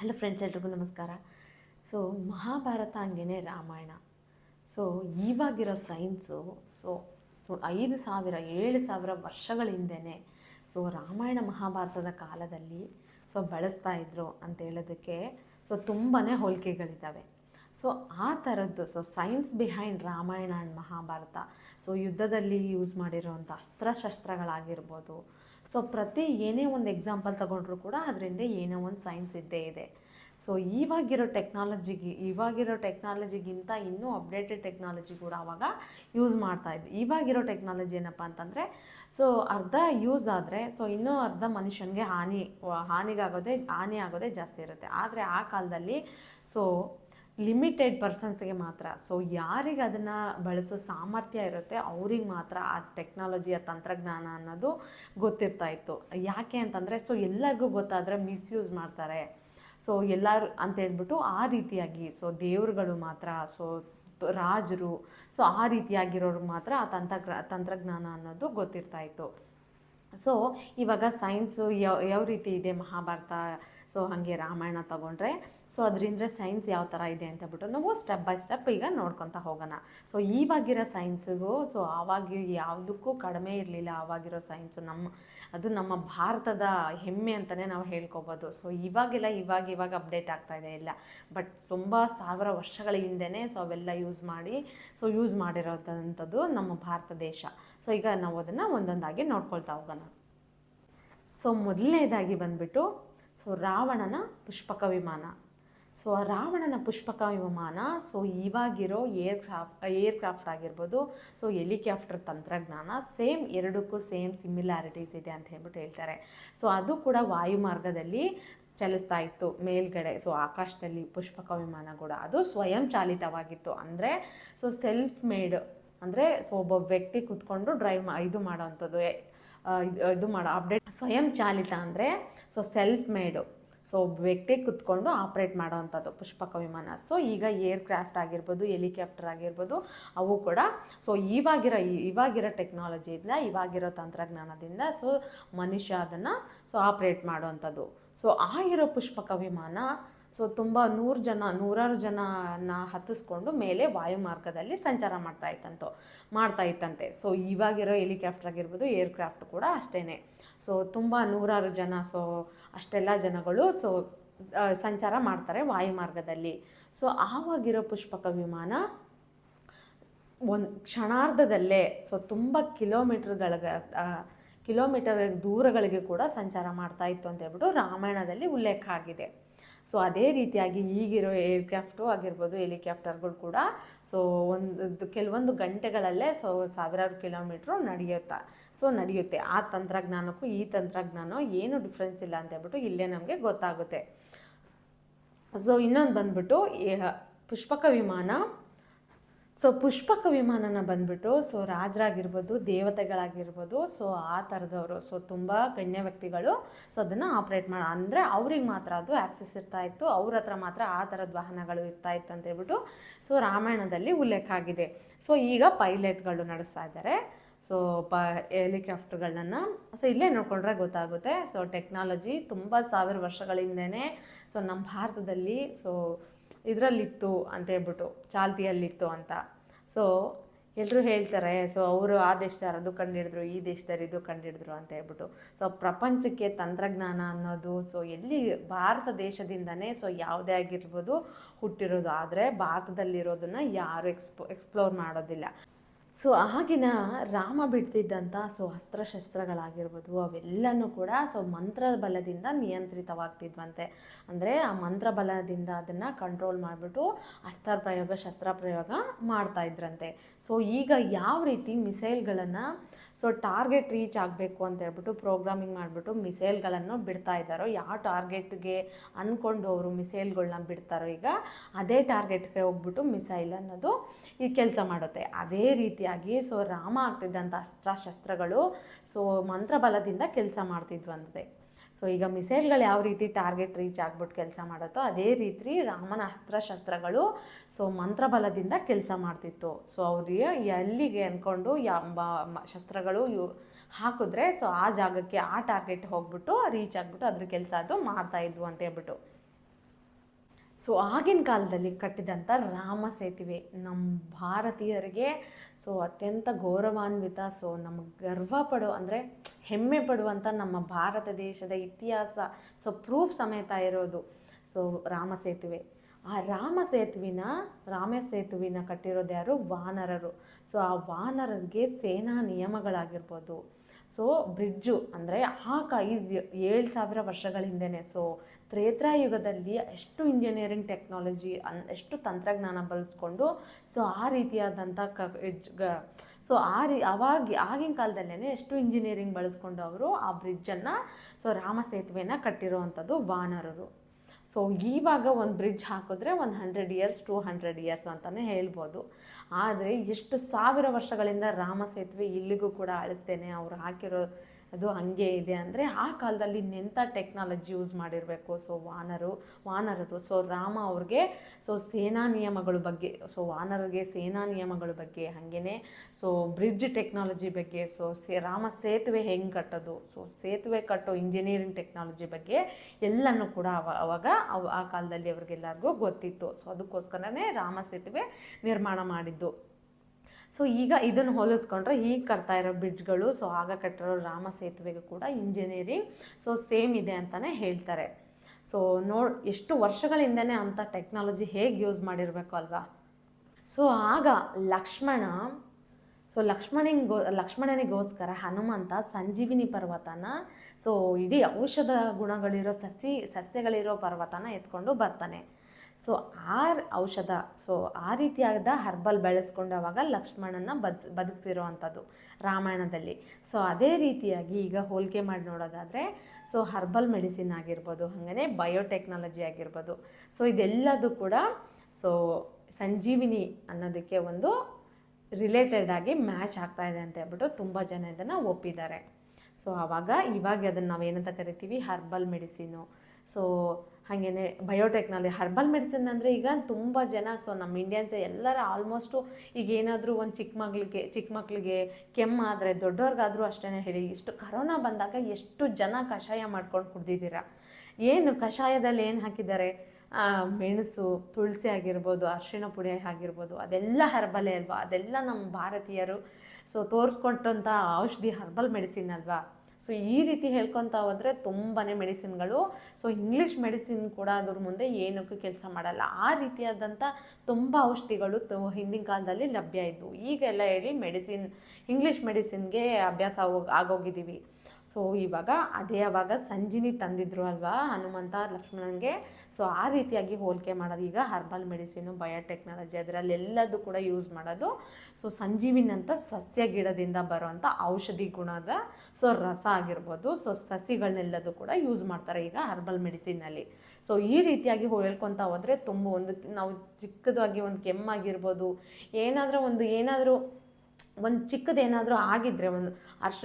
Hello friends, ಎಲ್ರಿಗೂ ನಮಸ್ಕಾರ. So Mahabharata ಹಂಗೇನೆ ರಾಮಾಯಣ. ಸೊ ಇವಾಗಿರೋ ಸೈನ್ಸು ಸೊ ಸೊ ಐದು ಸಾವಿರ, ಏಳು ಸಾವಿರ ವರ್ಷಗಳ ಹಿಂದೆಯೇ ಸೊ ರಾಮಾಯಣ ಮಹಾಭಾರತದ ಕಾಲದಲ್ಲಿ ಸೊ ಬಳಸ್ತಾ ಇದ್ರು ಅಂತ ಹೇಳೋದಕ್ಕೆ ಸೊ ತುಂಬಾ ಹೋಲಿಕೆಗಳಿದ್ದಾವೆ. ಸೊ ಆ ಥರದ್ದು so science behind Ramayana and Mahabharata. So ಯುದ್ಧದಲ್ಲಿ ಯೂಸ್ ಮಾಡಿರೋವಂಥ ಅಸ್ತ್ರಶಸ್ತ್ರಗಳಾಗಿರ್ಬೋದು ಸೊ ಪ್ರತಿ ಏನೇ ಒಂದು ಎಕ್ಸಾಂಪಲ್ ತಗೊಂಡ್ರು ಕೂಡ ಅದರಿಂದ ಏನೋ ಒಂದು ಸೈನ್ಸ್ ಇದ್ದೇ ಇದೆ. ಸೊ ಇವಾಗಿರೋ ಟೆಕ್ನಾಲಜಿಗೆ ಇವಾಗಿರೋ ಟೆಕ್ನಾಲಜಿಗಿಂತ ಇನ್ನೂ ಅಪ್ಡೇಟೆಡ್ ಟೆಕ್ನಾಲಜಿ ಕೂಡ ಆವಾಗ ಯೂಸ್ ಮಾಡ್ತಾ ಇದ್ವಿ. ಇವಾಗಿರೋ ಟೆಕ್ನಾಲಜಿ ಏನಪ್ಪ ಅಂತಂದರೆ ಸೊ ಅರ್ಧ ಯೂಸ್ ಆದರೆ ಸೊ ಇನ್ನೂ ಅರ್ಧ ಮನುಷ್ಯನಿಗೆ ಹಾನಿ ಹಾನಿಗಾಗೋದೇ, ಹಾನಿ ಆಗೋದೇ ಜಾಸ್ತಿ ಇರುತ್ತೆ. ಆದರೆ ಆ ಕಾಲದಲ್ಲಿ ಸೊ ಲಿಮಿಟೆಡ್ ಪರ್ಸನ್ಸ್ಗೆ ಮಾತ್ರ. ಸೊ ಯಾರಿಗೆ ಅದನ್ನು ಬಳಸೋ ಸಾಮರ್ಥ್ಯ ಇರುತ್ತೆ, ಅವ್ರಿಗೆ ಮಾತ್ರ ಆ ಟೆಕ್ನಾಲಜಿ ಆ ತಂತ್ರಜ್ಞಾನ ಅನ್ನೋದು ಗೊತ್ತಿರ್ತಾ ಇತ್ತು. ಯಾಕೆ ಅಂತಂದರೆ ಸೊ ಎಲ್ಲರಿಗೂ ಗೊತ್ತಾದರೆ ಮಿಸ್ಯೂಸ್ ಮಾಡ್ತಾರೆ. ಸೊ ಎಲ್ಲರೂ ಅಂತ ಹೇಳ್ಬಿಟ್ಟು ಆ ರೀತಿಯಾಗಿ ಸೊ ದೇವರುಗಳು ಮಾತ್ರ ಸೊ ರಾಜರು ಸೊ ಆ ರೀತಿಯಾಗಿರೋರು ಮಾತ್ರ ಆ ತಂತ್ರಗ್ರ, ತಂತ್ರಜ್ಞಾನ ಅನ್ನೋದು ಗೊತ್ತಿರ್ತಾ ಇತ್ತು. ಸೊ ಇವಾಗ ಸೈನ್ಸು ಯಾವ ಯಾವ ರೀತಿ ಇದೆ ಮಹಾಭಾರತ? ಸೊ ಹಾಗೆ ರಾಮಾಯಣ ತಗೊಂಡ್ರೆ ಸೊ ಅದರಿಂದ ಸೈನ್ಸ್ ಯಾವ ಥರ ಇದೆ ಅಂತ ಬಿಟ್ಟು ನಾವು ಸ್ಟೆಪ್ ಬೈ ಸ್ಟೆಪ್ ಈಗ ನೋಡ್ಕೊತಾ ಹೋಗೋಣ. ಸೊ ಇವಾಗಿರೋ ಸೈನ್ಸಿಗೂ ಸೊ ಆವಾಗ ಯಾವುದಕ್ಕೂ ಕಡಿಮೆ ಇರಲಿಲ್ಲ ಆವಾಗಿರೋ ಸೈನ್ಸು ನಮ್ಮ, ಅದು ನಮ್ಮ ಭಾರತದ ಹೆಮ್ಮೆ ಅಂತಲೇ ನಾವು ಹೇಳ್ಕೊಬೋದು. ಸೊ ಇವಾಗೆಲ್ಲ, ಇವಾಗ ಇವಾಗ ಅಪ್ಡೇಟ್ ಆಗ್ತಾ ಇದೆ ಇಲ್ಲ ಬಟ್ ತುಂಬ ಸಾವಿರ ವರ್ಷಗಳ ಹಿಂದೆನೇ ಸೊ ಅವೆಲ್ಲ ಯೂಸ್ ಮಾಡಿ ಸೊ ಯೂಸ್ ಮಾಡಿರೋದಂಥದ್ದು ನಮ್ಮ ಭಾರತ ದೇಶ. ಸೊ ಈಗ ನಾವು ಅದನ್ನು ಒಂದೊಂದಾಗಿ ನೋಡ್ಕೊಳ್ತಾ ಹೋಗೋಣ. ಸೊ ಮೊದಲನೇದಾಗಿ ಬಂದ್ಬಿಟ್ಟು ಸೊ ರಾವಣನ ಪುಷ್ಪಕ ವಿಮಾನ. ಸೊ ರಾವಣನ ಪುಷ್ಪಕ ವಿಮಾನ ಸೊ ಇವಾಗಿರೋ ಏರ್ ಕ್ರಾಫ್ಟ್ ಏರ್ ಕ್ರಾಫ್ಟ್ ಆಗಿರ್ಬೋದು ಸೊ ಹೆಲಿಕಾಪ್ಟರ್ ತಂತ್ರಜ್ಞಾನ ಸೇಮ್ ಎರಡಕ್ಕೂ ಸೇಮ್ ಸಿಮಿಲಾರಿಟೀಸ್ ಇದೆ ಅಂತ ಹೇಳ್ಬಿಟ್ಟು ಹೇಳ್ತಾರೆ. ಸೊ ಅದು ಕೂಡ ವಾಯುಮಾರ್ಗದಲ್ಲಿ ಚಲಿಸ್ತಾ ಇತ್ತು ಮೇಲ್ಗಡೆ. ಸೊ ಆಕಾಶದಲ್ಲಿ ಪುಷ್ಪಕ ವಿಮಾನ ಕೂಡ. ಅದು ಸ್ವಯಂ ಚಾಲಿತವಾಗಿತ್ತು. ಅಂದರೆ ಸೊ ಸೆಲ್ಫ್ ಮೇಡ್ ಅಂದರೆ ಸೊ ಒಬ್ಬ ವ್ಯಕ್ತಿ ಕೂತ್ಕೊಂಡು ಡ್ರೈವ್ ಮಾ, ಇದು ಮಾಡೋವಂಥದ್ದು ಇದು ಮಾಡೋ ಅಪ್ಡೇಟ್ ಸ್ವಯಂ ಚಾಲಿತ ಅಂದರೆ ಸೊ ಸೆಲ್ಫ್ ಮೇಡು ಸೊ ಒಬ್ಬ ವ್ಯಕ್ತಿ ಕುತ್ಕೊಂಡು ಆಪ್ರೇಟ್ ಮಾಡೋವಂಥದ್ದು ಪುಷ್ಪಕ ವಿಮಾನ. ಸೊ ಈಗ ಏರ್ ಕ್ರಾಫ್ಟ್ ಆಗಿರ್ಬೋದು, ಹೆಲಿಕಾಪ್ಟರ್ ಆಗಿರ್ಬೋದು, ಅವು ಕೂಡ. ಸೊ ಇವಾಗಿರೋ ಇವಾಗಿರೋ ಟೆಕ್ನಾಲಜಿಯಿಂದ ಇವಾಗಿರೋ ತಂತ್ರಜ್ಞಾನದಿಂದ ಸೊ ಮನುಷ್ಯ ಅದನ್ನು ಸೊ ಆಪ್ರೇಟ್ ಮಾಡುವಂಥದ್ದು. ಸೊ ಆಗಿರೋ ಪುಷ್ಪಕ ವಿಮಾನ ಸೊ ತುಂಬ ನೂರು ಜನ, ನೂರಾರು ಜನನ ಹತ್ತಿಸ್ಕೊಂಡು ಮೇಲೆ ವಾಯುಮಾರ್ಗದಲ್ಲಿ ಸಂಚಾರ ಮಾಡ್ತಾ ಇತ್ತಂತು, ಮಾಡ್ತಾ ಇತ್ತಂತೆ. ಸೊ ಇವಾಗಿರೋ ಹೆಲಿಕಾಪ್ಟರ್ ಆಗಿರ್ಬೋದು, ಏರ್ಕ್ರಾಫ್ಟ್ ಕೂಡ ಅಷ್ಟೇ ಸೊ ತುಂಬ ನೂರಾರು ಜನ, ಸೊ ಅಷ್ಟೆಲ್ಲ ಜನಗಳು, ಸೊ ಸಂಚಾರ ಮಾಡ್ತಾರೆ ವಾಯುಮಾರ್ಗದಲ್ಲಿ. ಸೊ ಆವಾಗಿರೋ ಪುಷ್ಪಕ ವಿಮಾನ ಒಂದು ಕ್ಷಣಾರ್ಧದಲ್ಲೇ, ಸೊ ತುಂಬ ಕಿಲೋಮೀಟ್ರ್ಗಳಿಗೆ ಕಿಲೋಮೀಟರ್ ದೂರಗಳಿಗೆ ಕೂಡ ಸಂಚಾರ ಮಾಡ್ತಾ ಇತ್ತು ಅಂತ ಹೇಳ್ಬಿಟ್ಟು ರಾಮಾಯಣದಲ್ಲಿ ಉಲ್ಲೇಖ ಆಗಿದೆ. ಸೊ ಅದೇ ರೀತಿಯಾಗಿ ಈಗಿರೋ ಏರ್ಕ್ರಾಫ್ಟು ಆಗಿರ್ಬೋದು ಹೆಲಿಕಾಪ್ಟರ್ಗಳು ಕೂಡ, ಸೊ ಒಂದು, ಕೆಲವೊಂದು ಗಂಟೆಗಳಲ್ಲೇ ಸೊ ಸಾವಿರಾರು ಕಿಲೋಮೀಟ್ರು ನಡೆಯುತ್ತಾ, ಸೊ ನಡೆಯುತ್ತೆ. ಆ ತಂತ್ರಜ್ಞಾನಕ್ಕೂ ಈ ತಂತ್ರಜ್ಞಾನ ಏನು ಡಿಫ್ರೆನ್ಸ್ ಇಲ್ಲ ಅಂತ ಹೇಳ್ಬಿಟ್ಟು ಇಲ್ಲೇ ನಮಗೆ ಗೊತ್ತಾಗುತ್ತೆ. ಸೊ ಇನ್ನೊಂದು ಬಂದ್ಬಿಟ್ಟು ಪುಷ್ಪಕ ವಿಮಾನ. ಸೊ ಪುಷ್ಪಕ ವಿಮಾನನ ಬಂದ್ಬಿಟ್ಟು ಸೊ ರಾಜರಾಗಿರ್ಬೋದು, ದೇವತೆಗಳಾಗಿರ್ಬೋದು ಸೊ ಆ ಥರದವರು ಸೊ ತುಂಬ ಗಣ್ಯ ವ್ಯಕ್ತಿಗಳು ಸೊ ಅದನ್ನು ಆಪ್ರೇಟ್ ಮಾಡ, ಅಂದರೆ ಅವ್ರಿಗೆ ಮಾತ್ರ ಅದು ಆ್ಯಕ್ಸೆಸ್ ಇರ್ತಾ ಇತ್ತು. ಅವ್ರ ಹತ್ರ ಮಾತ್ರ ಆ ಥರದ ವಾಹನಗಳು ಇರ್ತಾ ಇತ್ತು ಅಂತ ಹೇಳ್ಬಿಟ್ಟು ಸೊ ರಾಮಾಯಣದಲ್ಲಿ ಉಲ್ಲೇಖ ಆಗಿದೆ. ಸೊ ಈಗ ಪೈಲಟ್ಗಳು ನಡೆಸ್ತಾ ಇದ್ದಾರೆ ಸೊ ಪ, ಹೆಲಿಕಾಪ್ಟರ್ಗಳನ್ನ ಸೊ ಇಲ್ಲೇ ನೋಡಿಕೊಂಡ್ರೆ ಗೊತ್ತಾಗುತ್ತೆ. ಸೊ ಟೆಕ್ನಾಲಜಿ ತುಂಬ ಸಾವಿರ ವರ್ಷಗಳಿಂದನೇ ಸೊ ನಮ್ಮ ಭಾರತದಲ್ಲಿ ಸೊ ಇದರಲ್ಲಿತ್ತು ಅಂತ ಹೇಳ್ಬಿಟ್ಟು, ಚಾಲ್ತಿಯಲ್ಲಿತ್ತು ಅಂತ. ಸೊ ಎಲ್ಲರೂ ಹೇಳ್ತಾರೆ ಸೊ ಅವರು ಆ ದೇಶದವ್ರು ಅದು ಕಂಡಿಡಿದ್ರು, ಈ ದೇಶದವ್ರು ಇದು ಕಂಡಿಡಿದ್ರು ಅಂತ ಹೇಳ್ಬಿಟ್ಟು. ಸೊ ಪ್ರಪಂಚಕ್ಕೆ ತಂತ್ರಜ್ಞಾನ ಅನ್ನೋದು ಸೊ ಎಲ್ಲಿ ಭಾರತ ದೇಶದಿಂದನೇ ಸೊ ಯಾವುದೇ ಆಗಿರ್ಬೋದು ಹುಟ್ಟಿರೋದು. ಆದರೆ, ಭಾರತದಲ್ಲಿರೋದನ್ನು ಯಾರು ಎಕ್ಸ್ಪೋ ಎಕ್ಸ್ಪ್ಲೋರ್ ಮಾಡೋದಿಲ್ಲ. ಸೊ ಆಗಿನ ರಾಮ ಬಿಡ್ತಿದ್ದಂಥ ಸೊ ಅಸ್ತ್ರಶಸ್ತ್ರಗಳಾಗಿರ್ಬೋದು, ಅವೆಲ್ಲನೂ ಕೂಡ ಸೊ ಮಂತ್ರ ಬಲದಿಂದ ನಿಯಂತ್ರಿತವಾಗ್ತಿದ್ವಂತೆ. ಅಂದರೆ ಆ ಮಂತ್ರ ಬಲದಿಂದ ಅದನ್ನು ಕಂಟ್ರೋಲ್ ಮಾಡಿಬಿಟ್ಟು ಅಸ್ತ್ರ ಪ್ರಯೋಗ, ಶಸ್ತ್ರ ಪ್ರಯೋಗ ಮಾಡ್ತಾ ಇದ್ರಂತೆ. ಸೊ ಈಗ ಯಾವ ರೀತಿ ಮಿಸೈಲ್ಗಳನ್ನು ಸೊ ಟಾರ್ಗೆಟ್ ರೀಚ್ ಆಗಬೇಕು ಅಂತ ಹೇಳ್ಬಿಟ್ಟು ಪ್ರೋಗ್ರಾಮಿಂಗ್ ಮಾಡಿಬಿಟ್ಟು ಮಿಸೈಲ್ಗಳನ್ನು ಬಿಡ್ತಾ ಇದ್ದಾರೋ, ಯಾವ ಟಾರ್ಗೆಟ್ಗೆ ಅಂದ್ಕೊಂಡು ಅವರು ಮಿಸೈಲ್ಗಳನ್ನ ಬಿಡ್ತಾರೋ ಈಗ, ಅದೇ ಟಾರ್ಗೆಟ್ಗೆ ಹೋಗ್ಬಿಟ್ಟು ಮಿಸೈಲ್ ಅನ್ನೋದು ಈ ಕೆಲಸ ಮಾಡುತ್ತೆ. ಅದೇ ರೀತಿಯಾಗಿ ಸೊ ರಾಮ ಆಗ್ತಿದ್ದಂಥ ಅಸ್ತ್ರಶಸ್ತ್ರಗಳು ಸೊ ಮಂತ್ರಬಲದಿಂದ ಕೆಲಸ ಮಾಡ್ತಿದ್ವು ಅಂತದೆ ಸೊ ಈಗ ಮಿಸೈಲ್ಗಳು ಯಾವ ರೀತಿ ಟಾರ್ಗೆಟ್ ರೀಚ್ ಆಗ್ಬಿಟ್ಟು ಕೆಲಸ ಮಾಡುತ್ತೋ ಅದೇ ರೀತಿ ರಾಮನ ಅಸ್ತ್ರಶಸ್ತ್ರಗಳು ಸೊ ಮಂತ್ರಬಲದಿಂದ ಕೆಲಸ ಮಾಡ್ತಿತ್ತು. ಸೊ ಅವ್ರಿಗೆ ಎಲ್ಲಿಗೆ ಅಂದ್ಕೊಂಡು ಯಾವ ಶಸ್ತ್ರಗಳು ಯು, ಹಾಕಿದ್ರೆ, ಸೊ ಆ ಜಾಗಕ್ಕೆ ಆ ಟಾರ್ಗೆಟ್ ಹೋಗ್ಬಿಟ್ಟು, ರೀಚ್ ಆಗಿಬಿಟ್ಟು ಅದ್ರ ಕೆಲಸ ಅದು ಮಾಡ್ತಾಯಿದ್ವು ಅಂತ ಹೇಳ್ಬಿಟ್ಟು. ಸೊ ಆಗಿನ ಕಾಲದಲ್ಲಿ ಕಟ್ಟಿದಂಥ ರಾಮ ಸೇತುವೆ ನಮ್ಮ ಭಾರತೀಯರಿಗೆ ಸೊ ಅತ್ಯಂತ ಗೌರವಾನ್ವಿತ. ಸೊ ನಮಗೆ ಗರ್ವ ಪಡೋ ಅಂದರೆ ಹೆಮ್ಮೆ ಪಡುವಂಥ ನಮ್ಮ ಭಾರತ ದೇಶದ ಇತಿಹಾಸ. ಸೊ ಪ್ರೂಫ್ ಸಮೇತ ಇರೋದು ಸೊ ರಾಮ ಸೇತುವೆ. ಆ ರಾಮ ಸೇತುವಿನ ರಾಮ ಸೇತುವಿನ ಕಟ್ಟಿರೋದು ಯಾರು? ವಾನರರು. ಸೊ ಆ ವಾನರರಿಗೆ ಸೇನಾ ನಿಯಮಗಳಾಗಿರ್ಬೋದು. ಸೊ ಬ್ರಿಡ್ಜು ಅಂದರೆ ಆ ಐದು ಏಳು ಸಾವಿರ ವರ್ಷಗಳ ಹಿಂದೆಯೇ ಸೊ ತ್ರೇತಾಯುಗದಲ್ಲಿ ಎಷ್ಟು ಇಂಜಿನಿಯರಿಂಗ್ ಟೆಕ್ನಾಲಜಿ ಅನ್ ಎಷ್ಟು ತಂತ್ರಜ್ಞಾನ ಬಳಸ್ಕೊಂಡು ಸೊ ಆ ರೀತಿಯಾದಂಥ ಕ ಸೊ ಆ ರೀ ಅವಾಗ ಆಗಿನ ಕಾಲದಲ್ಲೇ ಎಷ್ಟು ಇಂಜಿನಿಯರಿಂಗ್ ಬಳಸ್ಕೊಂಡು ಅವರು ಆ ಬ್ರಿಡ್ಜನ್ನು ಸೊ ರಾಮ ಸೇತುವೆನ ಕಟ್ಟಿರುವಂಥದ್ದು ವಾನರರು. ಸೊ ಇವಾಗ ಒಂದು ಬ್ರಿಡ್ಜ್ ಹಾಕಿದ್ರೆ ಒಂದು hundred years two hundred years ಅಂತಲೇ ಹೇಳ್ಬೋದು. ಆದರೆ ಎಷ್ಟು ಸಾವಿರ ವರ್ಷಗಳಿಂದ ರಾಮ ಸೇತುವೆ ಇಲ್ಲಿಗೂ ಕೂಡ ಅಳಿಸ್ತೇನೆ ಅವ್ರು ಹಾಕಿರೋ ಅದು ಹಾಗೆ ಇದೆ ಅಂದರೆ ಆ ಕಾಲದಲ್ಲಿ ನೆಂಥ ಟೆಕ್ನಾಲಜಿ ಯೂಸ್ ಮಾಡಿರಬೇಕು. ಸೊ ವಾನರು ವಾನರರು ಸೊ ರಾಮ ಅವ್ರಿಗೆ ಸೊ ಸೇನಾ ನಿಯಮಗಳ ಬಗ್ಗೆ ಸೊ ವಾನರಿಗೆ ಸೇನಾ ನಿಯಮಗಳ ಬಗ್ಗೆ ಹಾಗೆಯೇ ಸೊ ಬ್ರಿಡ್ಜ್ ಟೆಕ್ನಾಲಜಿ ಬಗ್ಗೆ ಸೊ ಸೇ, ರಾಮ ಸೇತುವೆ ಹೆಂಗೆ ಕಟ್ಟೋದು? ಸೊ ಸೇತುವೆ ಕಟ್ಟೋ ಇಂಜಿನಿಯರಿಂಗ್ ಟೆಕ್ನಾಲಜಿ ಬಗ್ಗೆ ಎಲ್ಲನೂ ಕೂಡ ಅವ, ಅವಾಗ ಅವ, ಆ ಕಾಲದಲ್ಲಿ ಅವ್ರಿಗೆಲ್ಲರಿಗೂ ಗೊತ್ತಿತ್ತು. ಸೊ ಅದಕ್ಕೋಸ್ಕರನೇ ರಾಮ ಸೇತುವೆ ನಿರ್ಮಾಣ ಮಾಡಿದ್ದು. ಸೊ ಈಗ ಇದನ್ನು ಹೋಲಿಸ್ಕೊಂಡ್ರೆ ಈಗ ಕಟ್ತಾ ಇರೋ ಬ್ರಿಡ್ಜ್ಗಳು ಸೊ ಆಗ ಕಟ್ಟಿರೋ ರಾಮ ಸೇತುವೆಗೂ ಕೂಡ ಇಂಜಿನಿಯರಿಂಗ್ ಸೊ ಸೇಮ್ ಇದೆ ಅಂತಲೇ ಹೇಳ್ತಾರೆ. ಸೊ ನೋ ಎಷ್ಟು ವರ್ಷಗಳಿಂದನೇ ಅಂಥ ಟೆಕ್ನಾಲಜಿ ಹೇಗೆ ಯೂಸ್ ಮಾಡಿರಬೇಕು ಅಲ್ವಾ? ಸೊ ಆಗ ಲಕ್ಷ್ಮಣ ಸೊ ಲಕ್ಷ್ಮಣನಿಗೋ ಲಕ್ಷ್ಮಣನಿಗೋಸ್ಕರ ಹನುಮಂತ ಸಂಜೀವಿನಿ ಪರ್ವತನ ಸೊ ಇಡೀ ಔಷಧ ಗುಣಗಳಿರೋ ಸಸಿ, ಸಸ್ಯಗಳಿರೋ ಪರ್ವತನ ಎತ್ಕೊಂಡು ಬರ್ತಾನೆ. ಸೊ ಆ ಔಷಧ, ಸೊ ಆ ರೀತಿಯಾದ ಹರ್ಬಲ್ ಬೆಳೆಸ್ಕೊಂಡು ಅವಾಗ ಲಕ್ಷ್ಮಣನ ಬದ್ಸ್ ರಾಮಾಯಣದಲ್ಲಿ. ಸೊ ಅದೇ ರೀತಿಯಾಗಿ ಈಗ ಹೋಲಿಕೆ ಮಾಡಿ ನೋಡೋದಾದರೆ, ಸೊ ಹರ್ಬಲ್ ಮೆಡಿಸಿನ್ ಆಗಿರ್ಬೋದು ಹಾಗೆಯೇ ಬಯೋಟೆಕ್ನಾಲಜಿ ಆಗಿರ್ಬೋದು, ಸೊ ಇದೆಲ್ಲದೂ ಕೂಡ, ಸೊ ಸಂಜೀವಿನಿ ಅನ್ನೋದಕ್ಕೆ ಒಂದು ರಿಲೇಟೆಡ್ ಆಗಿ ಮ್ಯಾಚ್ ಆಗ್ತಾ ಇದೆ ಅಂತ ಹೇಳ್ಬಿಟ್ಟು ತುಂಬ ಜನ ಇದನ್ನು ಒಪ್ಪಿದ್ದಾರೆ. ಸೊ ಆವಾಗ ಇವಾಗ ಅದನ್ನು ನಾವು ಏನಂತ ಕರಿತೀವಿ? ಹರ್ಬಲ್ ಮೆಡಿಸಿನು ಸೊ ಹಾಗೇನೆ ಬಯೋಟೆಕ್ನಾಲಜಿ ಹರ್ಬಲ್ ಮೆಡಿಸಿನ್ ಅಂದರೆ ಈಗ ತುಂಬ ಜನ ಸೊ ನಮ್ಮ ಇಂಡಿಯನ್ಸ್ ಎಲ್ಲರ ಆಲ್ಮೋಸ್ಟು ಈಗ ಏನಾದರೂ ಒಂದು ಚಿಕ್ಕ ಮಗಳಿಗೆ ಚಿಕ್ಕ ಮಕ್ಕಳಿಗೆ ಕೆಮ್ಮಾದರೆ ದೊಡ್ಡವ್ರಿಗಾದರೂ ಅಷ್ಟೇ ಹೇಳಿ, ಇಷ್ಟು ಕರೋನಾ ಬಂದಾಗ ಎಷ್ಟು ಜನ ಕಷಾಯ ಮಾಡ್ಕೊಂಡು ಕುಡ್ದಿದ್ದೀರಾ? ಏನು ಕಷಾಯದಲ್ಲಿ ಏನು ಹಾಕಿದ್ದಾರೆ? ಮೆಣಸು, ತುಳಸಿ ಆಗಿರ್ಬೋದು, ಅರಿಶಿಣ ಪುಡಿ ಆಗಿರ್ಬೋದು, ಅದೆಲ್ಲ ಹರ್ಬಲೇ ಅಲ್ವಾ? ಅದೆಲ್ಲ ನಮ್ಮ ಭಾರತೀಯರು ಸೊ ತೋರಿಸ್ಕೊಟ್ಟಂಥ ಔಷಧಿ ಹರ್ಬಲ್ ಮೆಡಿಸಿನ್ ಅಲ್ವಾ? ಸೊ ಈ ರೀತಿ ಹೇಳ್ಕೊತಾ ಹೋದರೆ ತುಂಬಾ ಮೆಡಿಸಿನ್ಗಳು. ಸೊ ಇಂಗ್ಲೀಷ್ ಮೆಡಿಸಿನ್ ಕೂಡ ಅದ್ರ ಮುಂದೆ ಏನಕ್ಕೂ ಕೆಲಸ ಮಾಡಲ್ಲ. ಆ ರೀತಿಯಾದಂಥ ತುಂಬ ಔಷಧಿಗಳು ಹಿಂದಿನ ಕಾಲದಲ್ಲಿ ಲಭ್ಯ ಇದ್ದವು ಈಗೆಲ್ಲ ಹೇಳಿ ಮೆಡಿಸಿನ್ ಇಂಗ್ಲೀಷ್ ಮೆಡಿಸಿನ್ಗೆ ಅಭ್ಯಾಸ ಆಗೋಗಿದ್ದೀವಿ ಸೊ ಇವಾಗ ಅದೇ ಅವಾಗ ಸಂಜಿನಿ ತಂದಿದ್ರು ಅಲ್ವಾ ಹನುಮಂತ, ಲಕ್ಷ್ಮಣನಿಗೆ. ಸೊ ಆ ರೀತಿಯಾಗಿ ಹೋಲಿಕೆ ಮಾಡೋದು. ಈಗ ಹರ್ಬಲ್ ಮೆಡಿಸಿನು ಬಯೋಟೆಕ್ನಾಲಜಿ ಅದರಲ್ಲೆಲ್ಲದೂ ಕೂಡ ಯೂಸ್ ಮಾಡೋದು. ಸೊ ಸಂಜೀವಿನಂಥ ಸಸ್ಯ ಗಿಡದಿಂದ ಬರುವಂಥ ಔಷಧಿ ಗುಣದ ಸೊ ರಸ ಆಗಿರ್ಬೋದು. ಸೊ ಸಸಿಗಳನ್ನೆಲ್ಲದೂ ಕೂಡ ಯೂಸ್ ಮಾಡ್ತಾರೆ ಈಗ ಹರ್ಬಲ್ ಮೆಡಿಸಿನಲ್ಲಿ ಸೊ ಈ ರೀತಿಯಾಗಿ ಹೇಳ್ಕೊತ ಹೋದರೆ ತುಂಬ ಒಂದು, ನಾವು ಚಿಕ್ಕದಾಗಿ ಒಂದು ಕೆಮ್ಮಾಗಿರ್ಬೋದು ಏನಾದರೂ ಒಂದು ಏನಾದರೂ ಒಂದು ಚಿಕ್ಕದೇನಾದರೂ ಆಗಿದ್ದರೆ ಒಂದು ಅರ್ಶ,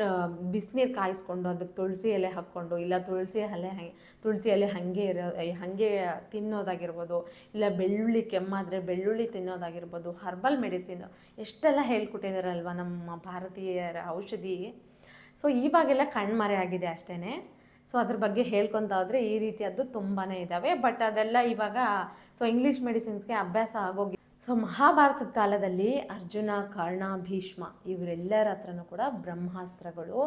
ಬಿಸಿನೀರು ಕಾಯಿಸ್ಕೊಂಡು ಅದಕ್ಕೆ ತುಳಸಿ ಎಲೆ ಹಾಕ್ಕೊಂಡು, ಇಲ್ಲ ತುಳಸಿ ಎಲೆ ಹಂಗೆ, ತುಳಸಿ ಎಲೆ ಹಾಗೆ ಇರೋ ಹಾಗೆ ತಿನ್ನೋದಾಗಿರ್ಬೋದು, ಇಲ್ಲ ಬೆಳ್ಳುಳ್ಳಿ ಕೆಮ್ಮಾದರೆ ಬೆಳ್ಳುಳ್ಳಿ ತಿನ್ನೋದಾಗಿರ್ಬೋದು, ಹರ್ಬಲ್ ಮೆಡಿಸಿನ್ ಎಷ್ಟೆಲ್ಲ ಹೇಳ್ಕೊಟ್ಟಿದ್ದಾರಲ್ವ ನಮ್ಮ ಭಾರತೀಯರ ಔಷಧಿ. ಸೊ ಇವಾಗೆಲ್ಲ ಕಣ್ಮರೆ ಆಗಿದೆ ಅಷ್ಟೇ ಸೊ, ಅದ್ರ ಬಗ್ಗೆ ಹೋದರೆ ಈ ರೀತಿಯದ್ದು ತುಂಬಾ ಇದ್ದಾವೆ ಬಟ್ ಅದೆಲ್ಲ ಇವಾಗ, ಸೊ, ಇಂಗ್ಲೀಷ್ ಮೆಡಿಸಿನ್ಸ್ಗೆ ಅಭ್ಯಾಸ ಆಗೋಗಿ ಸೊ ಮಹಾಭಾರತದ ಕಾಲದಲ್ಲಿ ಅರ್ಜುನ, ಕರ್ಣ, ಭೀಷ್ಮ ಇವರೆಲ್ಲರ ಹತ್ರನೂ ಕೂಡ ಬ್ರಹ್ಮಾಸ್ತ್ರಗಳು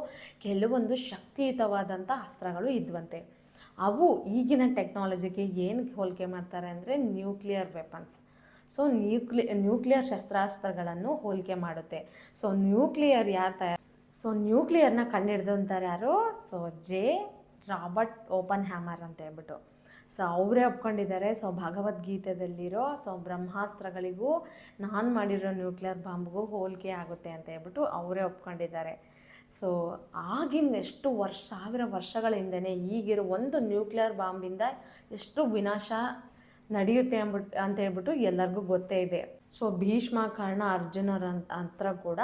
ಕೆಲವೊಂದು ಶಕ್ತಿಯುತವಾದಂಥ ಅಸ್ತ್ರಗಳು ಇದ್ವಂತೆ. ಅವು ಈಗಿನ ಟೆಕ್ನಾಲಜಿಗೆ ಏನು ಹೋಲಿಕೆ ಮಾಡ್ತಾರೆ ಅಂದರೆ ನ್ಯೂಕ್ಲಿಯರ್ ವೆಪನ್ಸ್. ಸೊ ನ್ಯೂಕ್ಲಿ, ನ್ಯೂಕ್ಲಿಯರ್ ಶಸ್ತ್ರಾಸ್ತ್ರಗಳನ್ನು ಹೋಲಿಕೆ ಮಾಡುತ್ತೆ. ಸೊ ನ್ಯೂಕ್ಲಿಯರ್ ಯಾರು ತಯಾರು, ಸೊ ನ್ಯೂಕ್ಲಿಯರ್ನ ಕಂಡುಹಿಡಿದಂತಾರೆ ಯಾರು? So J Robert Oppenheimer ಅಂತ ಹೇಳ್ಬಿಟ್ಟು. ಸೊ ಅವರೇ ಒಪ್ಕೊಂಡಿದ್ದಾರೆ. ಸೊ ಭಗವದ್ಗೀತೆದಲ್ಲಿರೋ, ಸೊ ಬ್ರಹ್ಮಾಸ್ತ್ರಗಳಿಗೂ ನಾನು ಮಾಡಿರೋ ನ್ಯೂಕ್ಲಿಯರ್ ಬಾಂಬ್ಗೂ ಹೋಲಿಕೆ ಆಗುತ್ತೆ ಅಂತ ಹೇಳ್ಬಿಟ್ಟು ಅವರೇ ಒಪ್ಕೊಂಡಿದ್ದಾರೆ. ಸೊ ಆಗಿನ ಎಷ್ಟು ವರ್ಷ, ಸಾವಿರ ವರ್ಷಗಳ ಹಿಂದೆಯೇ ಈಗಿರೋ ಒಂದು ನ್ಯೂಕ್ಲಿಯರ್ ಬಾಂಬಿಂದ ಎಷ್ಟು ವಿನಾಶ ನಡೆಯುತ್ತೆ ಅಂದ್ಬಿಟ್ಟು ಅಂತ ಹೇಳ್ಬಿಟ್ಟು ಎಲ್ಲರಿಗೂ ಗೊತ್ತೇ ಇದೆ. ಸೊ ಭೀಷ್ಮ, ಕರ್ಣ, ಅರ್ಜುನರ ಹತ್ರ ಕೂಡ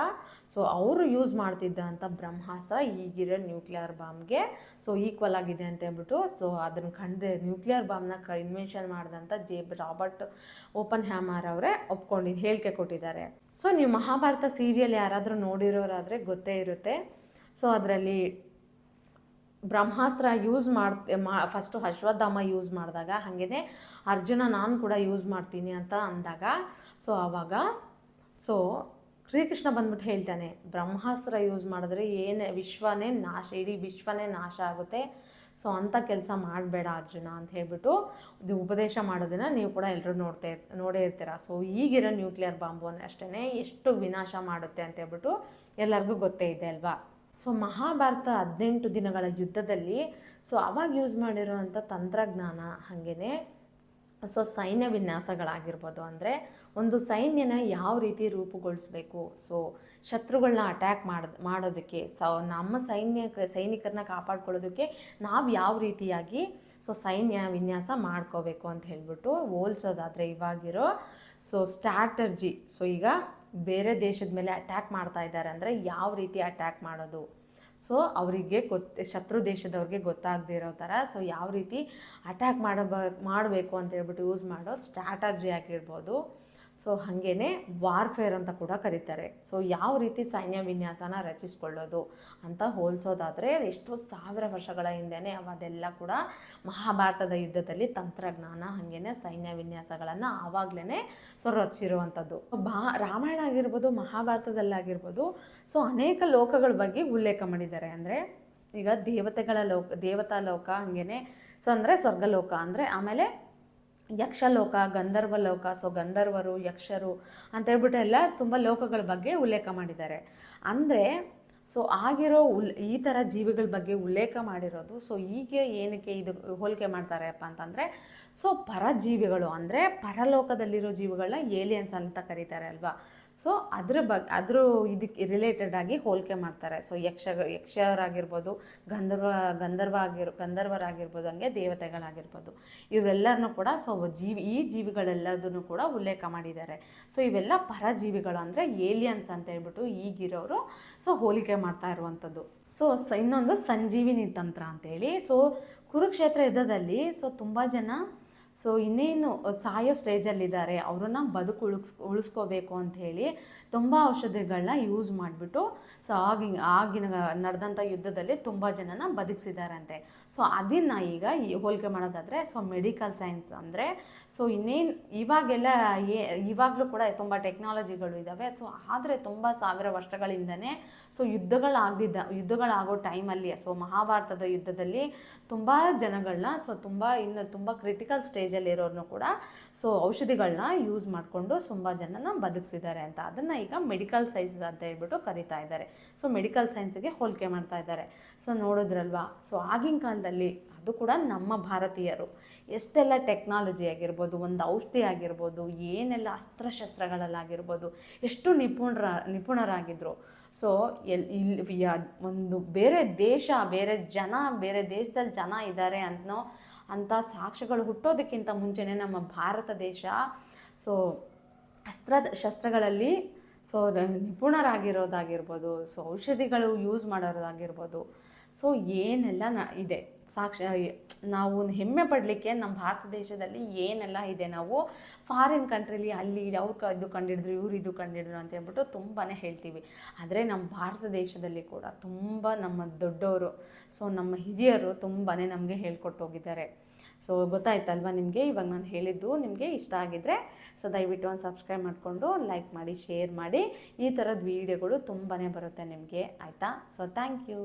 ಸೊ ಅವರು ಯೂಸ್ ಮಾಡ್ತಿದ್ದಂಥ ಬ್ರಹ್ಮಾಸ್ತ್ರ ಈಗಿರೋ ನ್ಯೂಕ್ಲಿಯರ್ ಬಾಂಬ್ಗೆ ಸೊ ಈಕ್ವಲ್ ಆಗಿದೆ ಅಂತ ಹೇಳ್ಬಿಟ್ಟು ಸೊ ಅದನ್ನು ಕಂಡು ನ್ಯೂಕ್ಲಿಯರ್ ಬಾಂಬ್ನ ಕ ಇನ್ವೆನ್ಷನ್ ಮಾಡಿದಂಥ ಜೆ ರಾಬರ್ಟ್ ಓಪನ್ ಹ್ಯಾಮರ್ ಅವರೇ ಒಪ್ಕೊಂಡಿದ್ದು ಹೇಳಿಕೆ ಕೊಟ್ಟಿದ್ದಾರೆ. ಸೊ ನೀವು ಮಹಾಭಾರತ ಸೀರಿಯಲ್ ಯಾರಾದರೂ ನೋಡಿರೋರಾದರೆ ಗೊತ್ತೇ ಇರುತ್ತೆ. ಸೊ ಅದರಲ್ಲಿ ಬ್ರಹ್ಮಾಸ್ತ್ರ ಯೂಸ್ ಮಾಡ್ ಮಾ ಫಸ್ಟು ಅಶ್ವತ್ಥಾಮ ಯೂಸ್ ಮಾಡಿದಾಗ ಹಾಗೆಯೇ ಅರ್ಜುನ ನಾನು ಕೂಡ ಯೂಸ್ ಮಾಡ್ತೀನಿ ಅಂತ ಅಂದಾಗ ಸೊ ಆವಾಗ ಸೊ ಶ್ರೀಕೃಷ್ಣ ಬಂದ್ಬಿಟ್ಟು ಹೇಳ್ತಾನೆ, ಬ್ರಹ್ಮಾಸ್ತ್ರ ಯೂಸ್ ಮಾಡಿದ್ರೆ ಏನೇ ವಿಶ್ವನೇ ನಾಶ, ಇಡೀ ವಿಶ್ವನೇ ನಾಶ ಆಗುತ್ತೆ ಸೊ ಅಂಥ ಕೆಲಸ ಮಾಡಬೇಡ ಅರ್ಜುನ ಅಂತ ಹೇಳ್ಬಿಟ್ಟು ಇದು ಉಪದೇಶ ಮಾಡೋದನ್ನು ನೀವು ಕೂಡ ಎಲ್ಲರೂ ನೋಡ್ತಾ ಇರ್, ನೋಡೇ ಇರ್ತೀರ. ಸೊ ಈಗಿರೋ ನ್ಯೂಕ್ಲಿಯರ್ ಬಾಂಬು ಅಷ್ಟೇ ಎಷ್ಟು ವಿನಾಶ ಮಾಡುತ್ತೆ ಅಂತ ಹೇಳ್ಬಿಟ್ಟು ಎಲ್ಲರಿಗೂ ಗೊತ್ತೇ ಇದೆ ಅಲ್ವಾ? ಸೊ ಮಹಾಭಾರತ ಹದಿನೆಂಟು ದಿನಗಳ ಯುದ್ಧದಲ್ಲಿ ಸೊ ಅವಾಗ ಯೂಸ್ ಮಾಡಿರೋವಂಥ ತಂತ್ರಜ್ಞಾನ ಹಾಗೆಯೇ ಸೊ ಸೈನ್ಯ ವಿನ್ಯಾಸಗಳಾಗಿರ್ಬೋದು ಅಂದರೆ ಒಂದು ಸೈನ್ಯನ ಯಾವ ರೀತಿ ರೂಪುಗೊಳಿಸ್ಬೇಕು ಸೊ ಶತ್ರುಗಳನ್ನ ಅಟ್ಯಾಕ್ ಮಾಡ, ಮಾಡೋದಕ್ಕೆ ಸೊ ನಮ್ಮ ಸೈನ್ಯ ಸೈನಿಕರನ್ನ ಕಾಪಾಡ್ಕೊಳ್ಳೋದಕ್ಕೆ ನಾವು ಯಾವ ರೀತಿಯಾಗಿ ಸೊ ಸೈನ್ಯ ವಿನ್ಯಾಸ ಮಾಡ್ಕೋಬೇಕು ಅಂತ ಹೇಳ್ಬಿಟ್ಟು ಹೋಲ್ಸೋದಾದರೆ ಇವಾಗಿರೋ ಸೊ ಸ್ಟ್ರಾಟರ್ಜಿ ಸೊ ಈಗ ಬೇರೆ ದೇಶದ ಮೇಲೆ ಅಟ್ಯಾಕ್ ಮಾಡ್ತಾ ಇದ್ದಾರೆ ಅಂದರೆ ಯಾವ ರೀತಿ ಅಟ್ಯಾಕ್ ಮಾಡೋದು? ಸೊ ಅವರಿಗೆ ಗೊತ್ತು, ಶತ್ರು ದೇಶದವ್ರಿಗೆ ಗೊತ್ತಾಗದೇ ಇರೋ ಥರ ಸೊ ಯಾವ ರೀತಿ ಅಟ್ಯಾಕ್ ಮಾಡಬ, ಮಾಡಬೇಕು ಅಂತ ಹೇಳ್ಬಿಟ್ಟು ಯೂಸ್ ಮಾಡೋ ಸ್ಟ್ರಾಟಜಿ ಆಗಿರ್ಬೋದು. ಸೊ ಹಾಗೇ ವಾರ್ಫೇರ್ ಅಂತ ಕೂಡ ಕರೀತಾರೆ. ಸೊ ಯಾವ ರೀತಿ ಸೈನ್ಯ ವಿನ್ಯಾಸನ ರಚಿಸ್ಕೊಳ್ಳೋದು ಅಂತ ಹೋಲಿಸೋದಾದರೆ ಎಷ್ಟೋ ಸಾವಿರ ವರ್ಷಗಳ ಹಿಂದೆಯೇ ಅದೆಲ್ಲ ಕೂಡ ಮಹಾಭಾರತದ ಯುದ್ಧದಲ್ಲಿ ತಂತ್ರಜ್ಞಾನ ಹಾಗೇ ಸೈನ್ಯ ವಿನ್ಯಾಸಗಳನ್ನು ಆವಾಗಲೇ ಸೊ ರಚಿರುವಂಥದ್ದು. ಬಾ, ರಾಮಾಯಣ ಆಗಿರ್ಬೋದು, ಮಹಾಭಾರತದಲ್ಲಾಗಿರ್ಬೋದು, ಸೊ ಅನೇಕ ಲೋಕಗಳ ಬಗ್ಗೆ ಉಲ್ಲೇಖ ಮಾಡಿದ್ದಾರೆ. ಅಂದರೆ ಈಗ ದೇವತೆಗಳ ಲೋಕ, ದೇವತಾ ಲೋಕ ಹಾಗೇ ಸೊ ಅಂದರೆ ಸ್ವರ್ಗಲೋಕ ಅಂದರೆ ಆಮೇಲೆ ಯಕ್ಷಲೋಕ ಗಂಧರ್ವ ಲೋಕ ಸೊ ಗಂಧರ್ವರು, ಯಕ್ಷರು ಅಂತ ಹೇಳ್ಬಿಟ್ಟು ಎಲ್ಲ ತುಂಬ ಲೋಕಗಳ ಬಗ್ಗೆ ಉಲ್ಲೇಖ ಮಾಡಿದ್ದಾರೆ. ಅಂದರೆ, ಸೊ ಆಗಿರೋ ಉಲ್, ಈ ಥರ ಜೀವಿಗಳ ಬಗ್ಗೆ ಉಲ್ಲೇಖ ಮಾಡಿರೋದು, ಸೊ ಈಗ ಏನಕ್ಕೆ ಇದು ಹೋಲಿಕೆ ಮಾಡ್ತಾರೆಪ್ಪ ಅಂತಂದರೆ, ಸೊ ಪರಜೀವಿಗಳು, ಅಂದರೆ ಪರಲೋಕದಲ್ಲಿರೋ ಜೀವಿಗಳನ್ನ ಏಲಿಯನ್ಸ್ ಅಂತ ಕರೀತಾರೆ ಅಲ್ವಾ? ಸೊ ಅದ್ರ ಬಗ್ಗೆ ಅದ್ರ ಇದಕ್ಕೆ ರಿಲೇಟೆಡ್ ಆಗಿ ಹೋಲಿಕೆ ಮಾಡ್ತಾರೆ. ಸೊ ಯಕ್ಷ, ಯಕ್ಷರಾಗಿರ್ಬೋದು, ಗಂಧರ್ವ ಗಂಧರ್ವ ಆಗಿರ್ ಗಂಧರ್ವರಾಗಿರ್ಬೋದು, ಹಂಗೆ ದೇವತೆಗಳಾಗಿರ್ಬೋದು. ಇವರೆಲ್ಲರನ್ನೂ ಕೂಡ ಸೊ ಜೀವಿ, ಈ ಜೀವಿಗಳೆಲ್ಲದನ್ನು ಕೂಡ ಉಲ್ಲೇಖ ಮಾಡಿದ್ದಾರೆ. ಸೊ ಇವೆಲ್ಲ ಪರಜೀವಿಗಳು ಅಂದರೆ ಏಲಿಯನ್ಸ್ ಅಂತ ಹೇಳ್ಬಿಟ್ಟು ಈಗಿರೋರು ಸೊ ಹೋಲಿಕೆ ಮಾಡ್ತಾ ಇರುವಂಥದ್ದು. ಸೊ, ಇನ್ನೊಂದು ಸಂಜೀವಿನಿ ತಂತ್ರ ಅಂತೇಳಿ ಸೊ ಕುರುಕ್ಷೇತ್ರ ಯುದ್ಧದಲ್ಲಿ ಸೊ ತುಂಬ ಜನ ಸೊ ಇನ್ನೇನು ಸಾಯೋ ಸ್ಟೇಜಲ್ಲಿದ್ದಾರೆ, ಅವ್ರನ್ನ ಬದುಕು ಉಳಿಸ್ ಉಳಿಸ್ಕೋಬೇಕು ಅಂಥೇಳಿ ತುಂಬ ಔಷಧಿಗಳನ್ನ ಯೂಸ್ ಮಾಡಿಬಿಟ್ಟು, ಸೊ ಆಗಿನ ಆಗಿನ ನಡೆದಂಥ ಯುದ್ಧದಲ್ಲಿ ತುಂಬ ಜನನ ಬದುಕಿಸಿದಾರಂತೆ. ಸೊ ಅದನ್ನು ಈಗ ಹೋಲಿಕೆ ಮಾಡೋದಾದರೆ, ಸೊ ಮೆಡಿಕಲ್ ಸೈನ್ಸ್ ಅಂದರೆ ಸೊ ಇನ್ನೇನು ಇವಾಗೆಲ್ಲ ಏ, ಇವಾಗಲೂ ಕೂಡ ತುಂಬ ಟೆಕ್ನಾಲಜಿಗಳು ಇದ್ದಾವೆ ಸೊ ಆದರೆ ತುಂಬ ಸಾವಿರ ವರ್ಷಗಳಿಂದನೇ ಸೊ ಯುದ್ಧಗಳಾಗದಿದ್ದ, ಯುದ್ಧಗಳಾಗೋ ಟೈಮಲ್ಲಿ, ಸೊ ಮಹಾಭಾರತದ ಯುದ್ಧದಲ್ಲಿ ತುಂಬ ಜನಗಳನ್ನ ಸೊ ತುಂಬ ಇನ್ನು ತುಂಬ ಕ್ರಿಟಿಕಲ್ ಸ್ಟೇಜಲ್ಲಿರೋರನ್ನು ಕೂಡ ಸೊ ಔಷಧಿಗಳನ್ನ ಯೂಸ್ ಮಾಡಿಕೊಂಡು ತುಂಬ ಜನನ ಬದುಕಿಸಿದ್ದಾರೆ ಅಂತ. ಅದನ್ನು ಈಗ ಮೆಡಿಕಲ್ ಸೈನ್ಸ್ ಅಂತ ಹೇಳ್ಬಿಟ್ಟು ಕರಿತಾ ಇದ್ದಾರೆ. ಸೊ ಮೆಡಿಕಲ್ ಸೈನ್ಸ್ಗೆ ಹೋಲಿಕೆ ಮಾಡ್ತಾ ಇದ್ದಾರೆ. ಸೊ ನೋಡಿದ್ರಲ್ವಾ? ಸೊ ಆಗಿನ ಕಾಲದಲ್ಲಿ ಅದು ಕೂಡ ನಮ್ಮ ಭಾರತೀಯರು. ಎಷ್ಟೆಲ್ಲ ಟೆಕ್ನಾಲಜಿ ಆಗಿರ್ಬೋದು, ಒಂದು ಔಷಧಿ ಆಗಿರ್ಬೋದು, ಏನೆಲ್ಲ ಅಸ್ತ್ರಶಸ್ತ್ರಗಳಲ್ಲಾಗಿರ್ಬೋದು, ಎಷ್ಟು ನಿಪುಣರ ನಿಪುಣರಾಗಿದ್ದರು ಸೊ ಎಲ್, ಇಲ್ಲಿ ಒಂದು ಬೇರೆ ದೇಶ, ಬೇರೆ ಜನ, ಬೇರೆ ದೇಶದಲ್ಲಿ ಜನ ಇದ್ದಾರೆ ಅಂತನೋ ಅಂಥ ಸಾಕ್ಷ್ಯಗಳು ಹುಟ್ಟೋದಕ್ಕಿಂತ ಮುಂಚೆನೇ ನಮ್ಮ ಭಾರತ ದೇಶ. ಸೊ ಅಸ್ತ್ರ ಶಸ್ತ್ರಗಳಲ್ಲಿ ಸೊ ನಿಪುಣರಾಗಿರೋದಾಗಿರ್ಬೋದು ಸೊ ಔಷಧಿಗಳು ಯೂಸ್ ಮಾಡೋದಾಗಿರ್ಬೋದು. ಸೊ ಏನೆಲ್ಲ ನ, ಇದೆ. ಸಾಕ್ಷ್ಯ ನಾವು ಹೆಮ್ಮೆ ಪಡಲಿಕ್ಕೆ ನಮ್ಮ ಭಾರತ ದೇಶದಲ್ಲಿ ಏನೆಲ್ಲ ಇದೆ ನಾವು ಫಾರಿನ್ ಕಂಟ್ರಿಲಿ ಅಲ್ಲಿ ಅವ್ರು ಇದು ಕಂಡಿಡಿದ್ರು, ಇವ್ರು ಇದು ಕಂಡಿಡಿದ್ರು ಅಂತ ಹೇಳ್ಬಿಟ್ಟು ತುಂಬಾ ಹೇಳ್ತೀವಿ. ಆದರೆ ನಮ್ಮ ಭಾರತ ದೇಶದಲ್ಲಿ ಕೂಡ ತುಂಬ ನಮ್ಮ ದೊಡ್ಡವರು ಸೊ ನಮ್ಮ ಹಿರಿಯರು ತುಂಬಾ ನಮಗೆ ಹೇಳ್ಕೊಟ್ಟು ಹೋಗಿದ್ದಾರೆ. ಸೊ ಗೊತ್ತಾಯ್ತಲ್ವಾ ನಿಮಗೆ? ಇವಾಗ ನಾನು ಹೇಳಿದ್ದು ನಿಮಗೆ ಇಷ್ಟ ಆಗಿದ್ದರೆ ಸೊ ದಯವಿಟ್ಟು ಒಂದು ಸಬ್ಸ್ಕ್ರೈಬ್ ಮಾಡಿಕೊಂಡು ಲೈಕ್ ಮಾಡಿ ಶೇರ್ ಮಾಡಿ. ಈ ಥರದ ವೀಡಿಯೋಗಳು ತುಂಬಾ ಬರುತ್ತೆ ನಿಮಗೆ, ಆಯಿತಾ? So thank you